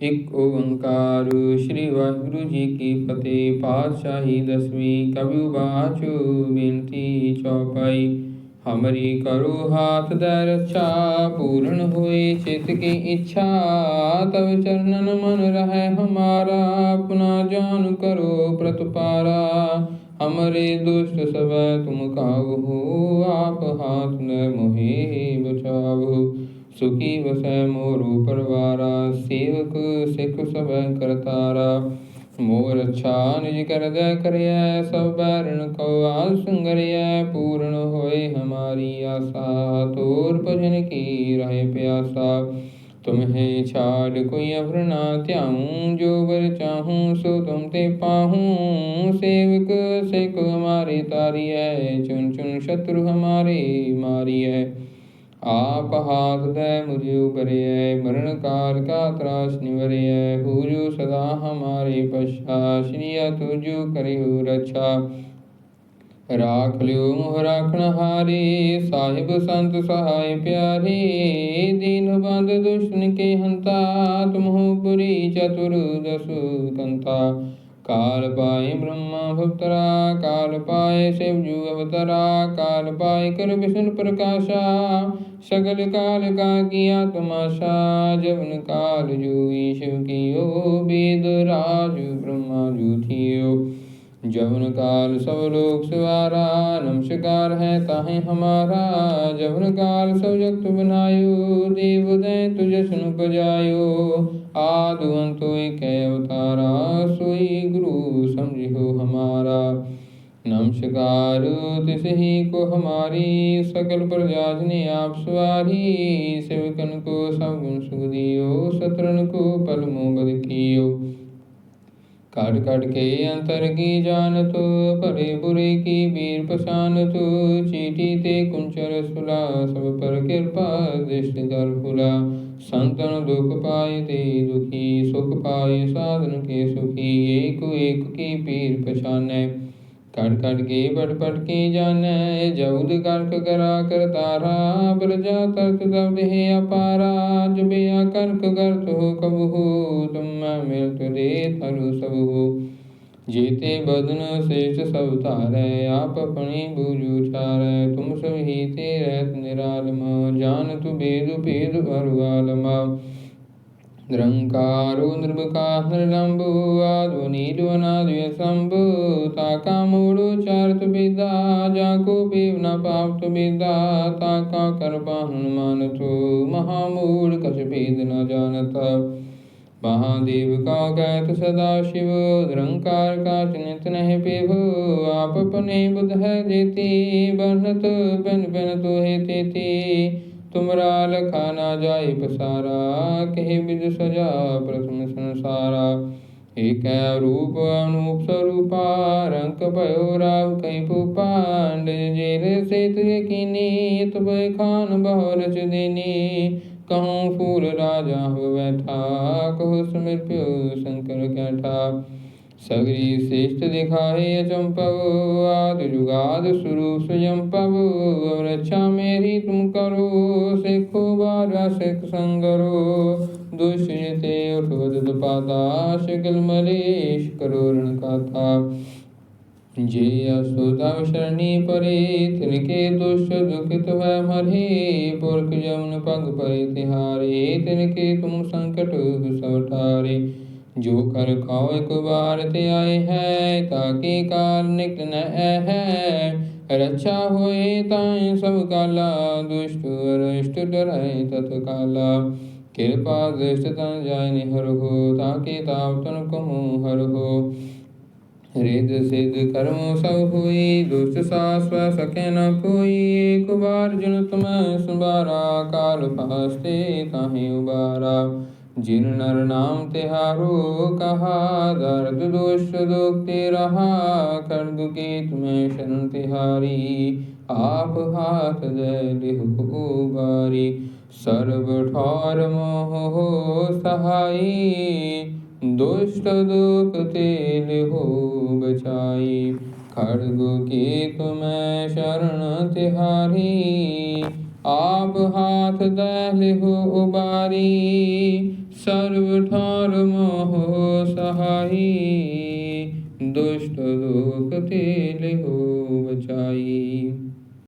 ਇੱਕ ਓੰਕਾਰ ਸ੍ਰੀ ਵਾਹਿਗੁਰੂ ਜੀ ਕੀ ਫਤਿਹ। ਪਾਤਸ਼ਾਹੀ ਦਸਵੀਂ ਕਬਿ ਬਾਚੋ ਬੇਨਤੀ ਚੌਪਾਈ। ਹਮਰੀ ਕਰੋ ਹਾਥ ਦੇ ਰੱਛਾ, ਪੂਰਨ ਹੋਏ ਚਿਤ ਕੀ ਇੱਛਾ। ਤਵ ਚਰਨਨ ਮਨ ਰਹਿ ਹਮਾਰਾ, ਆਪਣਾ ਜਾਨ ਕਰੋ ਪ੍ਰਤਪਾਰਾ। ਹਮਰੇ ਦੁਸ਼ਟ ਸਭੈ ਤੁਮ ਕਾਹੂ, ਆਪ ਹਾਥ ਨੇ ਮੋਹਿ ਬਚਾਵੋ। ਸੁਖੀ ਵਸੈ ਮੋਰੂ ਪਰਵਾਰਾ, ਸੇਵਕ ਸਿੱਖ ਸਭੈ ਕਰਤਾਰਾ। ਮੋਰ ਅੱਛਾ ਨਿਜ ਕਰਦੈ ਕਰਿਐ, ਸਭ ਬੈਰਣ ਕੋ ਆਲ ਸੰਗਰਿਐ, ਪੂਰਨ ਹੋਏ ਹਮਾਰੀ ਆਸਾ। ਤੋਰ ਭਜਨ ਕੀ ਰਹੇ ਪਿਆਸਾ, ਤੁਮਹੇ ਛਾੜ ਕੋਈ ਅਵਰ ਨਾ ਧਿਆਉ। ਜੋ ਵਰ ਚਾਹੂੰ ਸੋ ਤੁਮ ਤੇ ਪਾਹੂੰ। ਸੇਵਕ ਸਿੱਖ ਹਮਾਰੇ ਤਾਰੀਐ ਚੁਨ ਚੁਨ ਸ਼ਤਰੂ ਹਮਾਰੇ ਮਾਰੀਐ। ਆਪ ਹਾਥ ਦੇ ਮੁਝੇ ਉਬਰਿਐ ਮਰਨ ਕਾਲ ਕਾ ਤਰਾਸ ਨਿਵਰਿਐ ਹੂਜੂ ਸਦਾ ਹਮਾਰੇ ਪਛਾ ਸ਼੍ਰੀਆ ਤੁਜੂ ਕਰਿਓ ਰਛਾ। ਰਾਖ ਲਿਓ ਮੋਹ ਰਾਖਣ ਹਾਰੇ, ਸਾਹਿਬ ਸੰਤ ਸਹਾਇ ਪਿਆਰੇ, ਦੀਨ ਬੰਦ ਦੁਸ਼ਮਨ ਕੇ ਹੰਤਾ, ਤੁਮਹੁ ਪੁਰੀ ਚਤੁਰ ਦਸੁ ਕੰਤਾ। ਕਾਲ ਪਾਏ ਬ੍ਰਹਮਾ ਭਗਤਰਾ, ਕਾਲ ਪਾਏ ਸਿਵ ਜੂ ਅਵਤਾਰਾ, ਕਾਲ ਪਾਏ ਕਰ ਵਿਸ਼ਨ ਪ੍ਰਕਾਸ਼ਾ, ਸਗਲ ਕਾਲ ਕਾ ਕੀਆ ਤਮਾਸ਼ਾ ਜਵਨ ਕਾਲ ਜੂ ਈਸ਼ਵ ਕੀਓ, ਬੇਦ ਰਾਜ ਬ੍ਰਹਮਾ ਜੂ ਥੀਓ। जवन काल सब लोक सवारा नमस्कार है ताहे हमारा जवन काल सब जगत बनायो देव दय तुझ सुन बजायो आदि अंत एक अवतारा सोई गुरु समझियो हमारा नमस्कार तिस ही को हमारी सकल प्रजा ने आप सवारी सेवकन को सब गुण सुख दियो सत्रन को पल मोबद कियो काट काट के अंतर की जानत परे बुरे की वीर पशानत चीटी ते कुंचर सुला सब पर कृपा दृष्टि कर फुला संतन दुख पाए ते दुखी सुख पाए साधन के सुखी एक एक की पीर पछानै ਕਰ ਕਰ ਕੇ ਪੜ ਪੜ ਕੇ ਜਾਣੈ ਜਉਦ ਕਰਕ ਕਰਾ ਕਰਤਾਰਾ ਪ੍ਰਜਾ ਤਰਤ ਤਬ ਦੇਹ ਅਪਾਰਾ, ਜੁਬਿਆ ਕਰਕ ਕਰਤ ਹੋ ਕਬਹੂ ਤੁਮ ਮਿਲ ਤੁਦੇ ਤਰੂ ਸਭੂ ਜੀਤੇ ਬਦਨ ਸੇਚ ਸਭ ਧਾਰੈ, ਆਪ ਆਪਣੀ ਬੂਝੂ ਚਾਰੈ ਤੁਮ ਸਭ ਹੀ ਤੇ ਰਹਿਤ ਨਿਰਾਲਮ, ਜਾਨ ਤੁ ਬੇਦ ਭੇਦ ਅਰੁ ਆਲਮਾ निरंकारो निर्विकार निरलंबु आद्व नीलवनाद्य शंभु ताका मूढ़ो चारत विदा जाको पीव न पाप्त विदा ताका कर हनुमान तो महामूढ़ कछ भेद न जानत महादेव का कहत सदा शिव निरंकार का चिन्हित नहीं पेभ आप अपने बुध है जेती बनत बिन बिन तो हे तेती ਤੁਮਰਾ ਲਖਾ ਨਾ ਜਾਏ ਪਸਾਰਾ, ਕਹਿ ਬਿਜ ਸਜਾ ਪ੍ਰਥਮ ਸੰਸਾਰਾ। ਏਕੈ ਰੂਪ ਅਨੂਪ ਸਰੂਪਾ, ਰੰਗ ਭਇਓ ਰਾਵ ਕੈ ਭੂਪਾਂਡ। ਜੇਰ ਸੇਤ ਯਕੀਨੀ ਤਬੈ ਖਾਨ ਬਹੁ ਰਚ ਦੇਨੀ। ਕਹਉ ਫੂਲ ਰਾਜਾ ਹੋਵੈ ਠਾ, ਕਹੁ ਸਿਮਰ ਪਿਉ ਸ਼ੰਕਰ ਕੈ ਠਾ ਸਗਰੀ ਸੇਸ਼ਟ ਦਿਖਾਏ ਅਚੰਪਵ, ਆਦ ਜੁਗਾਦ ਸੁਰੂ ਸੁਜੰਪਵ ਅਵਰਛਾ ਮੇਰੀ ਤੁਮ ਕਰੋ, ਸੇਖੋ ਬਾਰਾ ਸਿਖ ਸੰਗਰੋ। ਦੁਸ਼ਿਤੇ ਉਠਵਦ ਦੁਪਾਦਾ ਸ਼ਗਲ ਮਲੇਸ਼ ਕਰੋਰਣ ਕਾਥਾ ਜੇ ਅਸੁਤਵ ਸ਼ਰਣੀ ਪਰੇ, ਤਿਨਕੇ ਦੁਸ਼ ਦੁਖਿਤ ਹੈ ਮਰੇ, ਪੁਰਖ ਜਮਨ ਪਗ ਪਰੇ ਤਿਹਾਰੇ, ਤਿਨਕੇ ਤੁਮ ਸੰਕਟ ਸਵਟਾਰੇ ਜੋ ਕਰ ਖਾਓ ਇੱਕ ਵਾਰ ਤੇ ਆਏ ਹੈ, ਤਾਂ ਕੀ ਕਾਰਨ ਨਿਕਟ ਨਹਿ ਹੈ ਰੱਛਾ ਹੋਏ ਤਾਂ ਸਭ ਕਾਲਾ, ਦੁਸ਼ਟ ਅਰਸ਼ਟ ਡਰੈ ਤਤ ਕਾਲਾ। ਕਿਰਪਾ ਦ੍ਰਿਸ਼ਟ ਤਨ ਜਾਇ ਨਿਹਰਹੁ ਤਾਂ ਕੇ ਤਾਪ ਤਨ ਕਹੂੰ ਹਰਹੁ ਰਿਦ ਸਿਧ ਕਰਮ ਸਭ ਹੋਈ, ਦੁਸ਼ਟ ਸਾਸ ਵ ਸਕੈ ਨ ਕੋਈ। ਏਕ ਵਾਰ ਜਨ ਤੁਮ ਸੰਭਾਰਾ, ਕਾਲ ਫਾਸਤੇ ਤਾਹੀ ਉਬਾਰਾ। ਜਿਨ ਨਰ ਨਾਮ ਤਿਹਾਰੋ, ਕਹਾ ਦਰਦ ਦੋਸ਼ ਦੁਖ ਤੇ ਰਹਾ ਕਰ ਦੁਕੇ ਤੁਮੈ ਸ਼ਰਨ ਤਿਹਾਰੀ। ਆਪ ਹਾਥ ਦੇ ਲਿਹੁ ਬਾਰੀ, ਸਰਬ ਠੌਰ ਮੋਹ ਸਹਾਈ। ਦੁਸ਼ਟ ਦੁਖ ਤੇ ਲਿਹੁ ਬਚਾਈ ਖੜਗੁ ਕੀ ਤੁਮੈ ਸ਼ਰਨ ਤਿਹਾਰੀ। ਆਪ ਹਾਥ ਦੇ ਲਿਹੁ ਉਬਾਰੀ ਸਰਬ ਠਾਰ ਮੋਹ ਸਹਾਈ ਦੁਸ਼ਟ ਲੋਕ ਤੇ ਲਿਹੋ ਬਚਾਈ।